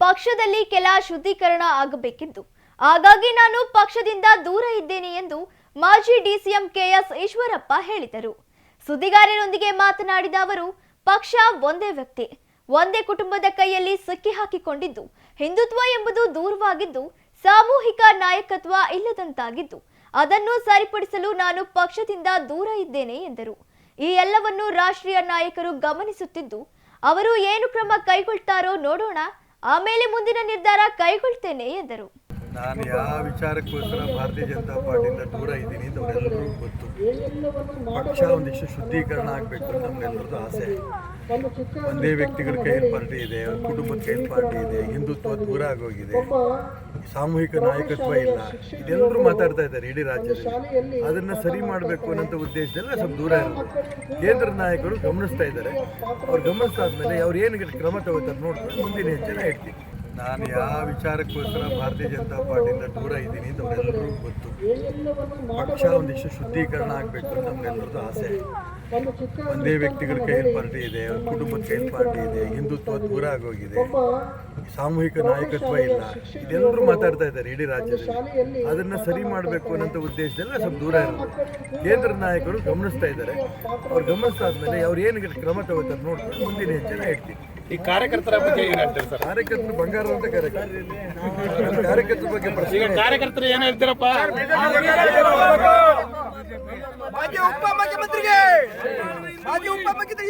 ಪಕ್ಷದಲ್ಲಿ ಕೆಲ ಶುದ್ಧೀಕರಣ ಆಗಬೇಕಿದ್ದು ಹಾಗಾಗಿ ನಾನು ಪಕ್ಷದಿಂದ ದೂರ ಇದ್ದೇನೆ ಎಂದು ಮಾಜಿ ಡಿಸಿಎಂ ಕೆಎಸ್ ಈಶ್ವರಪ್ಪ ಹೇಳಿದರು. ಸುದ್ದಿಗಾರರೊಂದಿಗೆ ಮಾತನಾಡಿದ ಅವರು, ಪಕ್ಷ ಒಂದೇ ವ್ಯಕ್ತಿ, ಒಂದೇ ಕುಟುಂಬದ ಕೈಯಲ್ಲಿ ಸಿಕ್ಕಿ ಹಾಕಿಕೊಂಡಿದ್ದು, ಹಿಂದುತ್ವ ಎಂಬುದು ದೂರವಾಗಿದ್ದು, ಸಾಮೂಹಿಕ ನಾಯಕತ್ವ ಇಲ್ಲದಂತಾಗಿದ್ದು, ಅದನ್ನು ಸರಿಪಡಿಸಲು ನಾನು ಪಕ್ಷದಿಂದ ದೂರ ಇದ್ದೇನೆ ಎಂದರು. ಈ ಎಲ್ಲವನ್ನು ರಾಷ್ಟ್ರೀಯ ನಾಯಕರು ಗಮನಿಸುತ್ತಿದ್ದು, ಅವರು ಏನು ಕ್ರಮ ಕೈಗೊಳ್ತಾರೋ ನೋಡೋಣ. ಆಮೇಲೆ ಮುಂದಿನ ನಿರ್ಧಾರ ಕೈಗೊಳ್ತೇನೆ ಎಂದರು. ನಾನು ಯಾವ ವಿಚಾರಕ್ಕೋಸ್ಕರ ಭಾರತೀಯ ಜನತಾ ಪಾರ್ಟಿಯಿಂದ ದೂರ ಇದ್ದೀನಿ ಅಂತ ಅವರೆಲ್ಲರಿಗೂ ಗೊತ್ತು. ಪಕ್ಷ ಒಂದಿಷ್ಟು ಶುದ್ಧೀಕರಣ ಆಗಬೇಕು ಅಂತ ನಮ್ಗೆಲ್ಲರದ್ದು ಆಸೆ. ಒಂದೇ ವ್ಯಕ್ತಿಗಳ ಕೈಯಲ್ಲಿ ಪಾರ್ಟಿ ಇದೆ, ಅವ್ರ ಕುಟುಂಬದ ಕೈಯಲ್ಲಿ ಪಾರ್ಟಿ ಇದೆ, ಹಿಂದುತ್ವ ದೂರ ಆಗೋಗಿದೆ. ಸಾಮೂಹಿಕ ನಾಯಕತ್ವ ಇಲ್ಲ. ಇದೆಲ್ಲರೂ ಮಾತಾಡ್ತಾ ಇದ್ದಾರೆ ಇಡೀ ರಾಜ್ಯದಲ್ಲಿ. ಅದನ್ನು ಸರಿ ಮಾಡಬೇಕು ಅನ್ನೋಂಥ ಉದ್ದೇಶದಲ್ಲಿ ಸ್ವಲ್ಪ ದೂರ ಇರೋದು. ಕೇಂದ್ರ ನಾಯಕರು ಗಮನಿಸ್ತಾ ಇದ್ದಾರೆ. ಅವ್ರು ಗಮನಿಸ್ತಾದ್ಮೇಲೆ ಅವ್ರು ಏನು ಕ್ರಮ ತಗೋತಾರೆ ನೋಡ್ಕೊಂಡು ಮುಂದಿನ ಹೆಜ್ಜೆನ ಇಡ್ತೀನಿ ನಾನು ಯಾವ ವಿಚಾರಕ್ಕೋಸ್ಕರ ಭಾರತೀಯ ಜನತಾ ಪಾರ್ಟಿಯಿಂದ ದೂರ ಇದ್ದೀನಿ ಅಂತ ಅವರೆಲ್ಲರಿಗೂ ಗೊತ್ತು. ಪಕ್ಷ ಒಂದಿಷ್ಟು ಶುದ್ಧೀಕರಣ ಆಗಬೇಕು ಅಂತ ನಮ್ಗೆಲ್ಲರದ್ದು ಆಸೆ. ಒಂದೇ ವ್ಯಕ್ತಿಗಳ ಕೈಯಲ್ಲಿ ಪಾರ್ಟಿ ಇದೆ ಒಂದು ಕುಟುಂಬದ ಕೈಯಲ್ಲಿ ಪಾರ್ಟಿ ಇದೆ, ಹಿಂದುತ್ವ ದೂರ ಆಗೋಗಿದೆ. ಸಾಮೂಹಿಕ ನಾಯಕತ್ವ ಇಲ್ಲ ಇದೆಲ್ಲರೂ ಮಾತಾಡ್ತಾ ಇದ್ದಾರೆ ಇಡೀ ರಾಜ್ಯದಲ್ಲಿ ಅದನ್ನ ಸರಿ ಮಾಡಬೇಕು ಅನ್ನೋಂಥ ಉದ್ದೇಶದಲ್ಲಿ ಸ್ವಲ್ಪ ದೂರ ಇರೋದು ಕೇಂದ್ರ ನಾಯಕರು ಗಮನಿಸ್ತಾ ಇದ್ದಾರೆ ಅವ್ರು ಗಮನಿಸ್ತಾದ್ಮೇಲೆ ಅವ್ರು ಏನು ಕ್ರಮ ತಗೋತಾರೆ ನೋಡ್ಕೊಂಡು ಮುಂದಿನ ಹೆಜ್ಜೆನ ಹೇಳ್ತೀವಿ ಈ ಕಾರ್ಯಕರ್ತರ ಬಗ್ಗೆ ಏನು ಹೇಳ್ತೀರಿ ಸರ್ ಕಾರ್ಯಕರ್ತರು ಬಂಗಾರ ಅಂತ ಕಾರ್ಯಕರ್ತರು ಕಾರ್ಯಕರ್ತರ ಬಗ್ಗೆ ಪ್ರಶ್ನೆ ಈಗ ಕಾರ್ಯಕರ್ತರು ಏನ್ ಹೇಳ್ತೀರಪ್ಪ ಮಾಜಿ ಉಪಮುಖ್ಯಮಂತ್ರಿಗೆ ಮಾಜಿ ಉಪಮುಖ್ಯಮಂತ್ರಿ